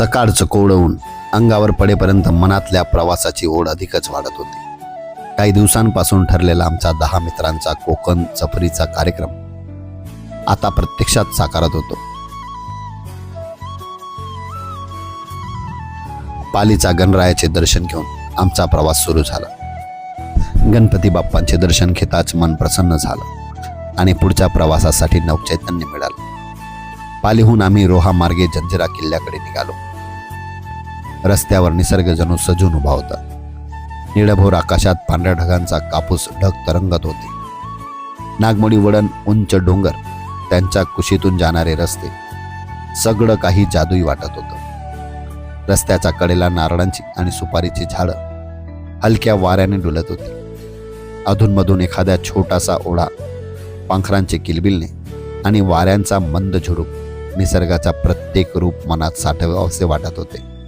सकाळचं कोवळवून अंगावर पडेपर्यंत मनातल्या प्रवासाची ओढ अधिकच वाढत होती. काही दिवसांपासून ठरलेला आमचा दहा मित्रांचा कोकण सफरीचा कार्यक्रम आता प्रत्यक्षात साकारत होतो. पालीचा गणरायाचे दर्शन घेऊन आमचा प्रवास सुरू झाला. गणपती बाप्पांचे दर्शन घेताच मन प्रसन्न झालं आणि पुढच्या प्रवासासाठी नवचैतन्य मिळालं. पालीहून आम्ही रोहा मार्गे जंजिरा किल्ल्याकडे निघालो. रस्त्यावर निसर्ग जणू सजून उभा होता. निळभोर आकाशात पांढऱ्या ढगांचा कापूस ढग तरंगत होते. नागमोडी वडण उंच डोंगर त्यांच्या कुशीतून जाणारे रस्ते सगळं काही जादूई वाटत होतं. रस्त्याच्या कडेला नारळांची आणि सुपारीची झाडं हलक्या वाऱ्याने डुलत होती. अधूनमधून एखाद्या छोटासा ओढा पांखरांचे किलबिलणे आणि वाऱ्यांचा मंद झुडूप निसर्गाचा प्रत्येक रूप मनात साठवावसे वाटत होते.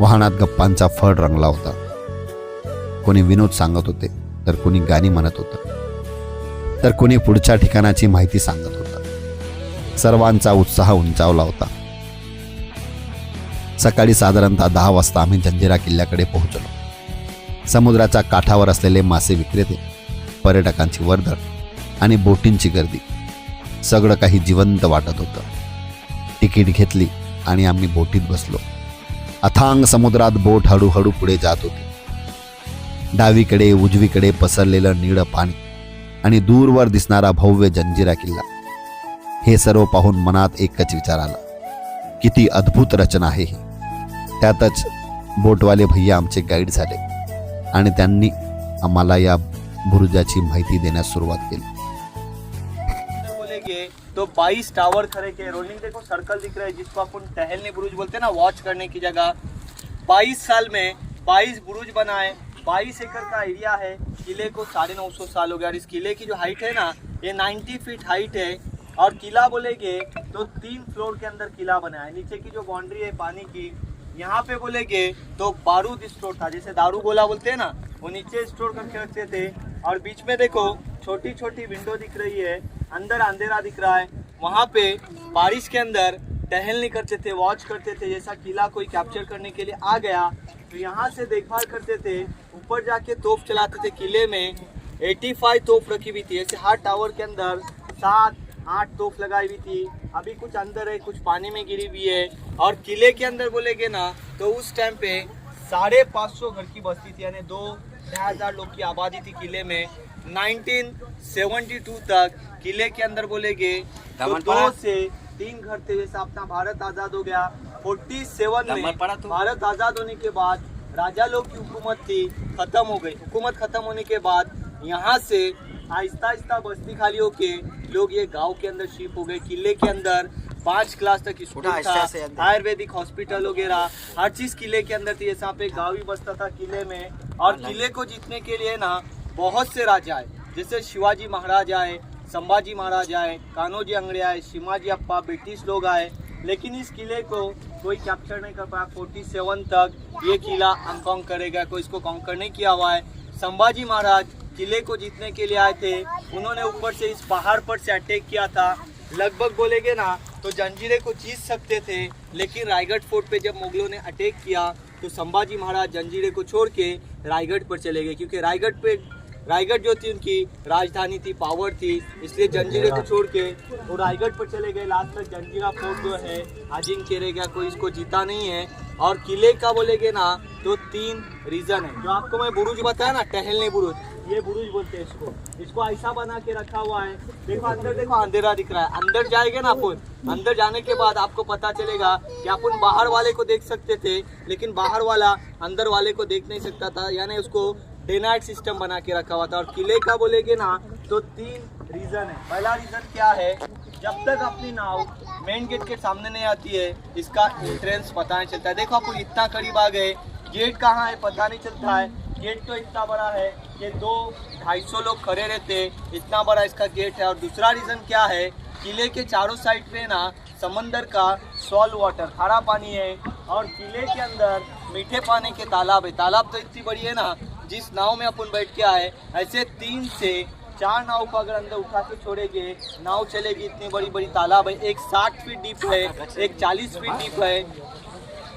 वाहनात गप्पांचा फळ रंगला होता. कोणी विनोद सांगत होते तर कोणी गाणी म्हणत होतं. तर कोणी पुढच्या ठिकाणाची माहिती सांगत होता. सर्वांचा उत्साह उंचावला होता. सकाळी साधारणतः दहा वाजता आम्ही जंजिरा किल्ल्याकडे पोहोचलो. समुद्राच्या काठावर असलेले मासे विक्रेते पर्यटकांची वर्दळ आणि बोटींची गर्दी सगळं काही जिवंत वाटत होतं. तिकीट घेतली आणि आम्ही बोटीत बसलो. अथांग समुद्रात बोट हळूहळू पुढे जात होती. डावीकडे उजवीकडे पसरलेलं निळं पाणी आणि दूरवर दिसणारा भव्य जंजिरा किल्ला. हे सर्व पाहून मनात एकच विचार आला. किती अद्भुत रचना आहे ही. त्यातच बोटवाले भैया आमचे गाईड झाले आणि त्यांनी आम्हाला या बुरुजाची माहिती देण्यास सुरुवात केली. तो 22 टावर खड़े के रोलिंग देखो सर्कल दिख रहा है, जिसको अपन टहलने बुरुज बोलते हैं ना वॉच करने की जगह। 22 साल में 22 बुरुज बनाए। 22 एकड़ का एरिया है, किले को साढ़े नौ सौ साल हो गया। और इस किले की जो हाइट है ना, ये 90 फीट हाइट है। और किला बोलेंगे तो तीन फ्लोर के अंदर किला बना है। नीचे की जो बाउंड्री है, पानी की, यहाँ पे बोलेंगे तो बारूद स्टोर था। जैसे दारू गोला बोलते हैं ना, वो नीचे स्टोर करके रखते थे। और बीच में देखो छोटी छोटी विंडो दिख रही है। अंदर अंधेरा दिख रहा है। वहाँ पे बारिश के अंदर टहलने करते थे वॉच करते थे, जैसा किला कोई कैप्चर करने के लिए आ गया तो यहाँ से देखभाल करते थे, ऊपर जाके तोप चलाते थे किले में। 85 तोप रखी हुई थी, ऐसे हर टावर के अंदर सात, आठ तोप लगाई हुई थी। अभी कुछ अंदर है, कुछ पानी में गिरी हुई है। और किले के अंदर बोलेगे ना तो उस टाइम पे साढ़े पाँच सौ घर की बस्ती थी, यानी दो ढाई हज़ार लोग की आबादी थी किले में। 1972 तक किले के अंदर बोलेगे तो दो से तीन घर थे जैसे अपना भारत आज़ाद हो गया। 47 में भारत आज़ाद होने के बाद राजा लोग की हुकूमत थी खत्म हो गई। हुकूमत खत्म होने के बाद यहाँ से आहिस्ता आहिस्ता बस्ती खाली होके लोग ये गाँव के अंदर शिफ्ट हो गए। किले के अंदर पाँच क्लास तक स्कूल था आयुर्वेदिक हॉस्पिटल वगैरह हर चीज़ किले के अंदर थी। जैसे यहाँ पे गाँव भी बसता था किले में। और किले को जीतने के लिए ना बहुत से राजा आए जैसे शिवाजी महाराज आए संभाजी महाराज आए, कान्होजी अंगड़े आए शिमाजी अप्पा, ब्रिटिश लोग आए, लेकिन इस किले को कोई कैप्चर नहीं कर पाया। 47 तक ये किला अनकॉन्ग करेगा, कोई इसको कॉन्कर नहीं किया हुआ है। संभाजी महाराज किले को जीतने के लिए आए थे। उन्होंने ऊपर से इस पहाड़ पर से अटैक किया था। लगभग बोलेगे ना तो जंजीरे को जीत सकते थे, लेकिन रायगढ़ फोर्ट पे जब मुगलों ने अटैक किया तो संभाजी महाराज जंजीरे को छोड़ के रायगढ़ पर चले गए, क्योंकि रायगढ़ पे रायगढ़ जो थी उनकी राजधानी थी पावर थी, इसलिए जंजीरे को छोड़ के वो रायगढ़ पर चले गए। लास्ट तक जंजीरा फोर्ट जो है अजिंक्य रह गया, कोई इसको जीता नहीं है। और किले का बोलेगे ना तो तीन रीजन है। जो आपको मैं बुरुज बताया ना, टहलने बुरुज, ये बुरुज बोलते हैं इसको। इसको ऐसा बना के रखा हुआ है, देखो अंदर, देखो अंधेरा दिख रहा है। अंदर जाएँगे ना अपन, अंदर जाने के बाद आपको पता चलेगा कि अपन बाहर वाले को देख सकते थे, लेकिन बाहर वाला अंदर वाले को देख नहीं सकता था, यानी उसको डे नाइट सिस्टम बना के रखा हुआ था और किले का बोलेगे ना तो तीन रीजन है। पहला रीजन क्या है? जब तक अपनी नाव मेन गेट के सामने नहीं आती है, इसका एंट्रेंस पता नहीं चलता है। देखो अपन इतना करीब आ गए। गेट कहाँ है? पता नहीं चलता है। गेट तो इतना बड़ा है कि दो, ढाई सौ लोग खड़े रहते इतना बड़ा इसका गेट है। और दूसरा रीज़न क्या है? किले के चारों साइड पे ना समंदर का सॉल्ट वाटर खारा पानी है। और किले के अंदर मीठे पानी के तालाब है। तालाब तो इतनी बड़ी है ना जिस नाव में अपन बैठ के आए, ऐसे तीन से चार नाव को अगर अंदर उठा के छोड़ेंगे, नाव चलेगी इतनी बड़ी बड़ी तालाब है, एक साठ फीट डीप है, एक चालीस फीट डीप है।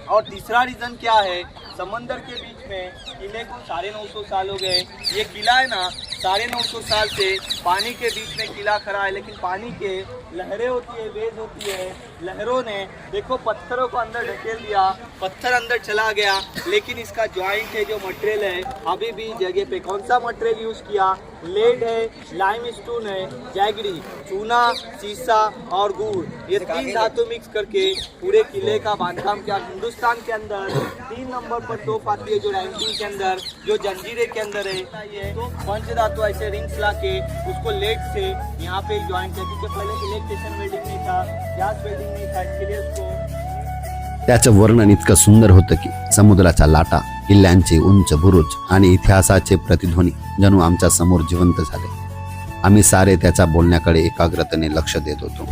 और तीसरा रीजन क्या है, समंदर के बीच में किले को साढ़े नौ सौ साल हो गए। ये किला है ना, साढ़े नौ सौ साल से पानी के बीच में किला खड़ा है, लेकिन पानी के लहरें होती है, वेज होती है लहरों ने देखो पत्थरों को अंदर ढकेल दिया पत्थर अंदर चला गया लेकिन इसका ज्वाइंट है जो मटेरियल है अभी भी जगह पे कौन सा मटेरियल यूज किया? लेड है लाइम स्टोन है जैगरी चूना सीसा और गुड़। ये तीन धातु मिक्स करके पूरे किले का बांधकाम किया। हिंदुस्तान के अंदर तीन नंबर पर तोप आती है जो रैंकिंग के अंदर जो जंजीरे के अंदर है। तो पंच धातु ऐसे रिंग्स ला के उसको लेड से यहाँ पे ज्वाइंट है क्योंकि पहले इलेक्ट्रिशियन वेल्डिंग नहीं था गैस वेल्डिंग नहीं था इसके लिए उसको त्याचं वर्णन इतकं सुंदर होतं की समुद्राच्या लाटा किल्ल्यांचे उंच बुरुज आणि इतिहासाचे प्रतिध्वनी जणू आमच्यासमोर जिवंत झाले. आम्ही सारे त्याच्या बोलण्याकडे एकाग्रतेने लक्ष देत होतो.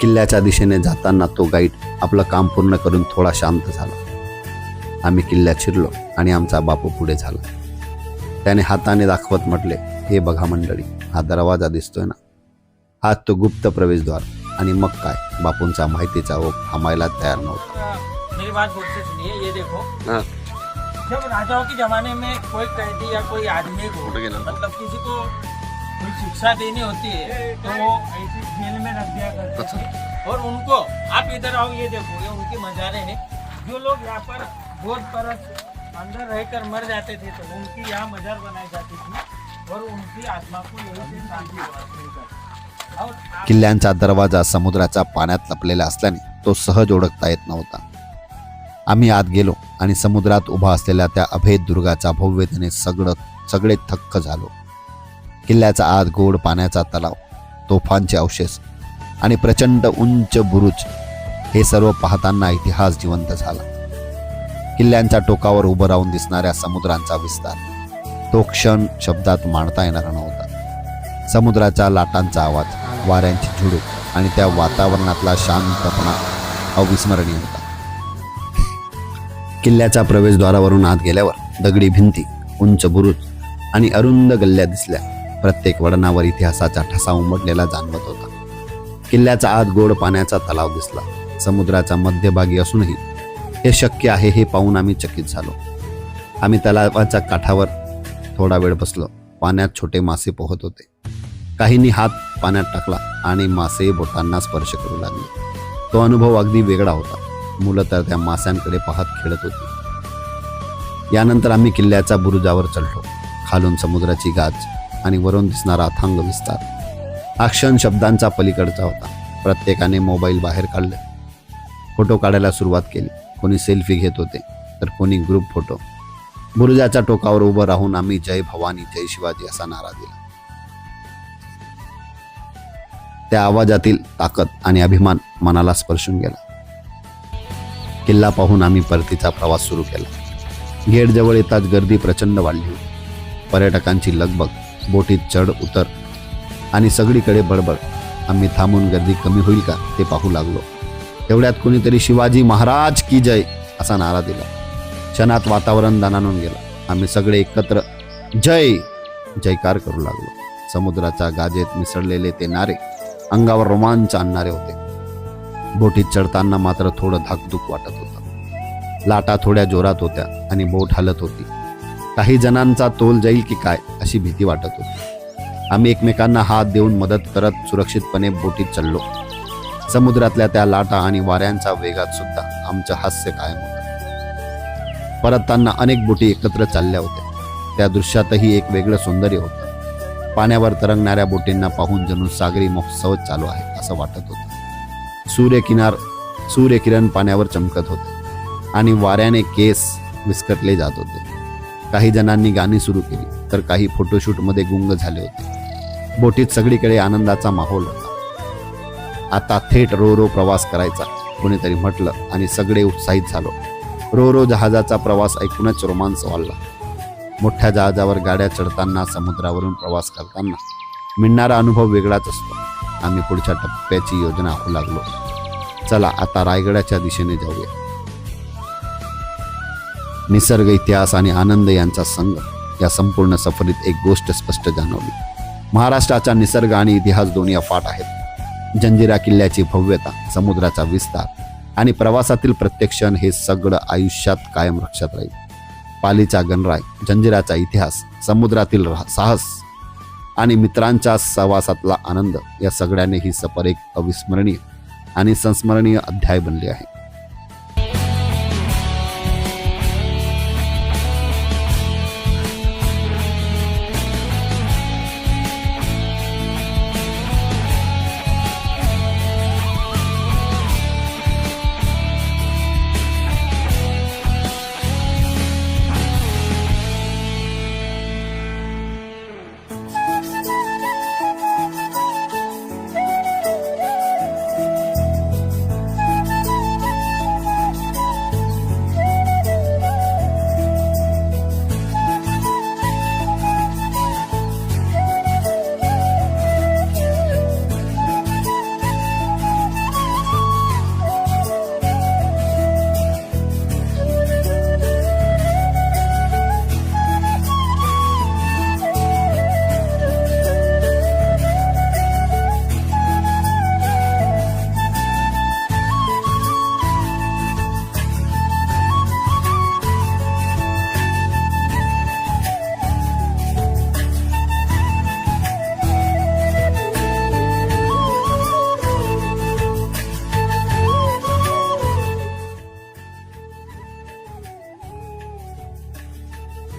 किल्ल्याच्या दिशेने जाताना तो गाईड आपलं काम पूर्ण करून थोडा शांत झाला. आम्ही किल्ल्यात शिरलो आणि आमचा बापू पुढे झाला. त्याने हाताने दाखवत म्हटले हे बघा मंडळी हा दरवाजा दिसतोय ना? हा तो गुप्त प्रवेशद्वार. आणि मग काय? बापूंचा माहितीचा ओघ थांबायला तयार नव्हता. मेरी बात से सुनिए ये देखो। हाँ। जब राजाओं के जमाने में कोई कैदी या कोई आदमी को मतलब किसी को कोई शिक्षा देनी होती है तो वो ऐसी जेल में रख दिया करते थे और उनको आप इधर आओ ये देखो ये उनकी मजारे हैं। जो लोग यहाँ पर बहुत बरस अंदर रहकर मर जाते थे तो उनकी यहाँ मजार बनाई जाती थी और उनकी आत्मा को यही से शांति आप- किल्ल्यांचा दरवाजा समुद्राच्या पाण्यात लपलेला असल्याने तो सहज ओळखता येत नव्हता. आम्ही आत गेलो आणि समुद्रात उभा असलेल्या त्या अभेद दुर्गाच्या भव्यतेने सगळं सगळे थक्क झालो. किल्ल्याचा आत गोड पाण्याचा तलाव तोफांचे अवशेष आणि प्रचंड उंच बुरुज हे सर्व पाहताना इतिहास जिवंत झाला. किल्ल्यांच्या टोकावर उभं राहून दिसणाऱ्या समुद्रांचा विस्तार तो क्षण शब्दात मांडता येणारा नव्हता. समुद्राच्या लाटांचा आवाज वाऱ्यांची झुडूप आणि त्या वातावरणातला शांतपणा अविस्मरणीय होता. किल्ल्याच्या प्रवेशद्वारावरून आत गेल्यावर दगडी भिंती उंच बुरुज आणि अरुंद गल्ल्या दिसल्या. प्रत्येक वडनावर इतिहासाचा ठसा उमटलेला जाणवत होता. किल्ल्याचा आत गोड पाण्याचा तलाव दिसला. समुद्राचा मध्यभागी असूनही हे शक्य आहे हे पाहून आम्ही चकित झालो. आम्ही तलावाच्या काठावर थोडा वेळ बसलो. पाण्यात छोटे मासे पोहत होते. काहींनी हात पाण्यात टाकला आणि मासे बोटांना स्पर्श करू लागले. तो अनुभव अगदी वेगळा होता. मुलं तर त्या माशांकडे पाहत खेळत होती. यानंतर आम्ही किल्ल्याच्या बुरुजावर चढलो. खालून समुद्राची गाज आणि वरून दिसणारा अथांग विस्तार. हा क्षण शब्दांचा पलीकडचा होता. प्रत्येकाने मोबाईल बाहेर काढले. फोटो काढायला सुरुवात केली. कोणी सेल्फी घेत होते तर कोणी ग्रुप फोटो. बुरुजाच्या टोकावर उभं राहून आम्ही जय भवानी जय शिवाजी असा नारा दिला. त्या आवाजातील ताकद आणि अभिमान मनाला स्पर्शून गेला. किल्ला पाहून आम्ही परतीचा प्रवास सुरू केला. गेटजवळ येताच गर्दी प्रचंड वाढली होती. पर्यटकांची लगबग बोटीत चढ उतर आणि सगळीकडे बडबड आम्ही थांबून गर्दी कमी होईल का ते पाहू लागलो. तेवढ्यात कोणीतरी शिवाजी महाराज की जय असा नारा दिला. क्षणात वातावरण दणानून गेलं. आम्ही सगळे एकत्र जय जयकार करू लागलो. समुद्राच्या गाजेत मिसळलेले ते नारे अंगावर रोमांच आणणारे होते. बोटीत चढताना मात्र थोडं धाकधूक वाटत होतं. लाटा थोड्या जोरात होत्या आणि बोट हलत होती. काही जणांचा तोल जाईल की काय अशी भीती वाटत होती. आम्ही एकमेकांना हात देऊन मदत करत सुरक्षितपणे बोटीत चढलो. समुद्रातल्या त्या लाटा आणि वाऱ्यांच्या वेगात सुद्धा आमचं हास्य कायम होतं. परतताना अनेक बोटी एकत्र चालल्या होत्या. त्या दृश्यातही एक वेगळं सौंदर्य होतं. पाण्यावर तरंगणाऱ्या बोटींना पाहून जणू सागरी महोत्सव चालू आहे असं वाटत होतं. सूर्यकिनार सूर्यकिरण पाण्यावर चमकत होते आणि वाऱ्याने केस विस्कटले जात होते. काही जणांनी गाणी सुरू केली तर काही फोटोशूटमध्ये गुंग झाले होते. बोटीत सगळीकडे आनंदाचा माहोल होता. आता थेट रो रो प्रवास करायचा कोणीतरी म्हटलं आणि सगळे उत्साहित झालो. रो रो जहाजाचा प्रवास ऐकूनच रोमांच वाढला. मोठ्या जहाजावर गाड्या चढताना समुद्रावरून प्रवास करताना मिळणारा अनुभव वेगळाच असतो. आम्ही पुढच्या टप्प्याची योजना आखू लागलो. चला आता रायगडाच्या दिशेने जाऊया. निसर्ग इतिहास आणि आनंद यांचा संघ या संपूर्ण सफरीत एक गोष्ट स्पष्ट जाणवली. महाराष्ट्राचा निसर्ग आणि इतिहास दोन्ही अफाट आहेत. जंजिरा किल्ल्याची भव्यता समुद्राचा विस्तार आणि प्रवासातील प्रत्येक क्षण हे सगळं आयुष्यात कायम लक्षात राहील. पालीचा गणराय जंजिराचा इतिहास समुद्रातील साहस आणि मित्रांच्या सहवासातला आनंद या सगळ्याने ही सफर एक अविस्मरणीय आणि संस्मरणीय अध्याय बनले आहे.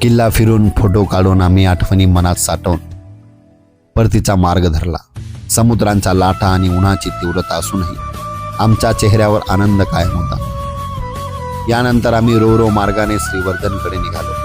किल्ला फिरून फोटो काढून आम्ही आठवणी मनात साठवून परतीचा मार्ग धरला. समुद्रांचा लाटा आणि उन्हाची तीव्रता असूनही आमच्या चेहऱ्यावर आनंद कायम होता. यानंतर आम्ही रो रो मार्गाने श्रीवर्धनकडे निघालो.